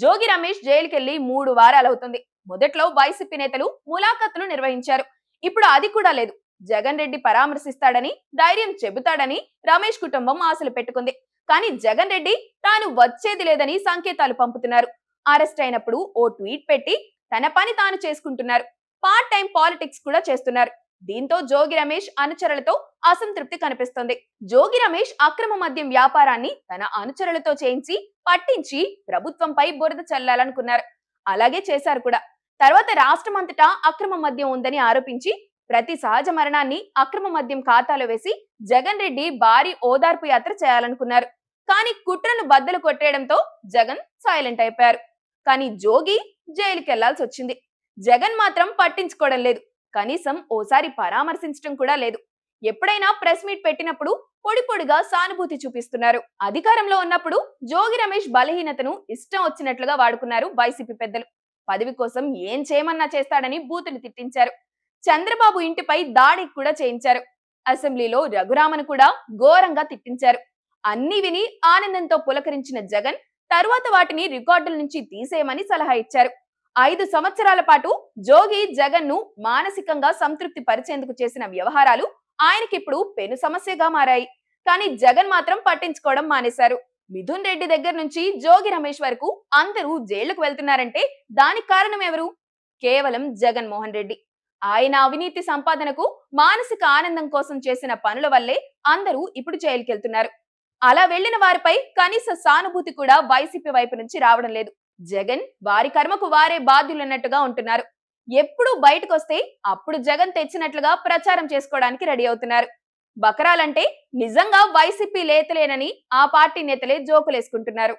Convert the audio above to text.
జోగి రమేష్ జైలుకెళ్ళి మూడు వారాలవుతుంది. మొదట్లో వైసీపీ నేతలు ములాఖతులు నిర్వహించారు. ఇప్పుడు అది కూడా లేదు. జగన్ రెడ్డి పరామర్శిస్తాడని ధైర్యం చెబుతాడని రమేష్ కుటుంబం ఆశలు పెట్టుకుంది. కానీ జగన్ రెడ్డి తాను వచ్చేది లేదని సంకేతాలు పంపుతున్నారు. అరెస్ట్ అయినప్పుడు ఓ ట్వీట్ పెట్టి తన పని తాను చేసుకుంటున్నారు. పార్ట్ టైం పాలిటిక్స్ కూడా చేస్తున్నారు. దీంతో జోగి రమేష్ అనుచరులతో అసంతృప్తి కనిపిస్తోంది. జోగి రమేష్ అక్రమ మద్యం వ్యాపారాన్ని తన అనుచరులతో చేయించి పట్టించి ప్రభుత్వంపై బురద చల్లాలనుకున్నారు. అలాగే చేశారు కూడా. తర్వాత రాష్ట్రమంతటా అక్రమ మద్యం ఉందని ఆరోపించి ప్రతి సహజ మరణాన్ని అక్రమ మద్యం ఖాతాలో వేసి జగన్ రెడ్డి భారీ ఓదార్పు యాత్ర చేయాలనుకున్నారు. కానీ కుట్రను బద్దలు కొట్టేయడంతో జగన్ సైలెంట్ అయిపోయారు. కానీ జోగి జైలుకి వెళ్ళాల్సి వచ్చింది జగన్ మాత్రం పట్టించుకోవడం లేదు. కనీసం ఓసారి పరామర్శించడం కూడా లేదు. ఎప్పుడైనా ప్రెస్ మీట్ పెట్టినప్పుడు పొడి పొడిగా సానుభూతి చూపిస్తున్నారు. అధికారంలో ఉన్నప్పుడు జోగి రమేష్ బలహీనతను ఇష్టం వచ్చినట్లుగా వాడుకున్నారు వైసీపీ పెద్దలు. పదవి కోసం ఏం చేయమన్నా చేస్తాడని బూతులు తిట్టించారు. చంద్రబాబు ఇంటిపై దాడికి కూడా చేయించారు. అసెంబ్లీలో రఘురామను కూడా ఘోరంగా తిట్టించారు. అన్ని విని ఆనందంతో పులకరించిన జగన్ తరువాత వాటిని రికార్డుల నుంచి తీసేయమని సలహా ఇచ్చారు. ఐదు సంవత్సరాల పాటు జోగి జగన్ను మానసికంగా సంతృప్తి పరిచేందుకు చేసిన వ్యవహారాలు ఆయనకిప్పుడు పెను సమస్యగా మారాయి. కానీ జగన్ మాత్రం పట్టించుకోవడం మానేశారు. మిథున్ రెడ్డి దగ్గర నుంచి జోగి రమేష్ వరకు అందరూ జైళ్ళకు వెళ్తున్నారంటే దానికి కారణం ఎవరు? కేవలం జగన్ మోహన్ రెడ్డి. ఆయన అవినీతి సంపాదనకు మానసిక ఆనందం కోసం చేసిన పనుల వల్లే అందరూ ఇప్పుడు జైలుకెళ్తున్నారు. అలా వెళ్ళిన వారిపై కనీస సానుభూతి కూడా వైసీపీ వైపు నుంచి రావడం లేదు. జగన్ వారి కర్మకు వారే బాధ్యులన్నట్టుగా ఉంటున్నారు. ఎప్పుడు బయటకు వస్తే అప్పుడు జగన్ తెచ్చినట్లుగా ప్రచారం చేసుకోవడానికి రెడీ అవుతున్నారు. బకరాలంటే నిజంగా వైసీపీ లేతలేనని ఆ పార్టీ నేతలే జోకులేసుకుంటున్నారు.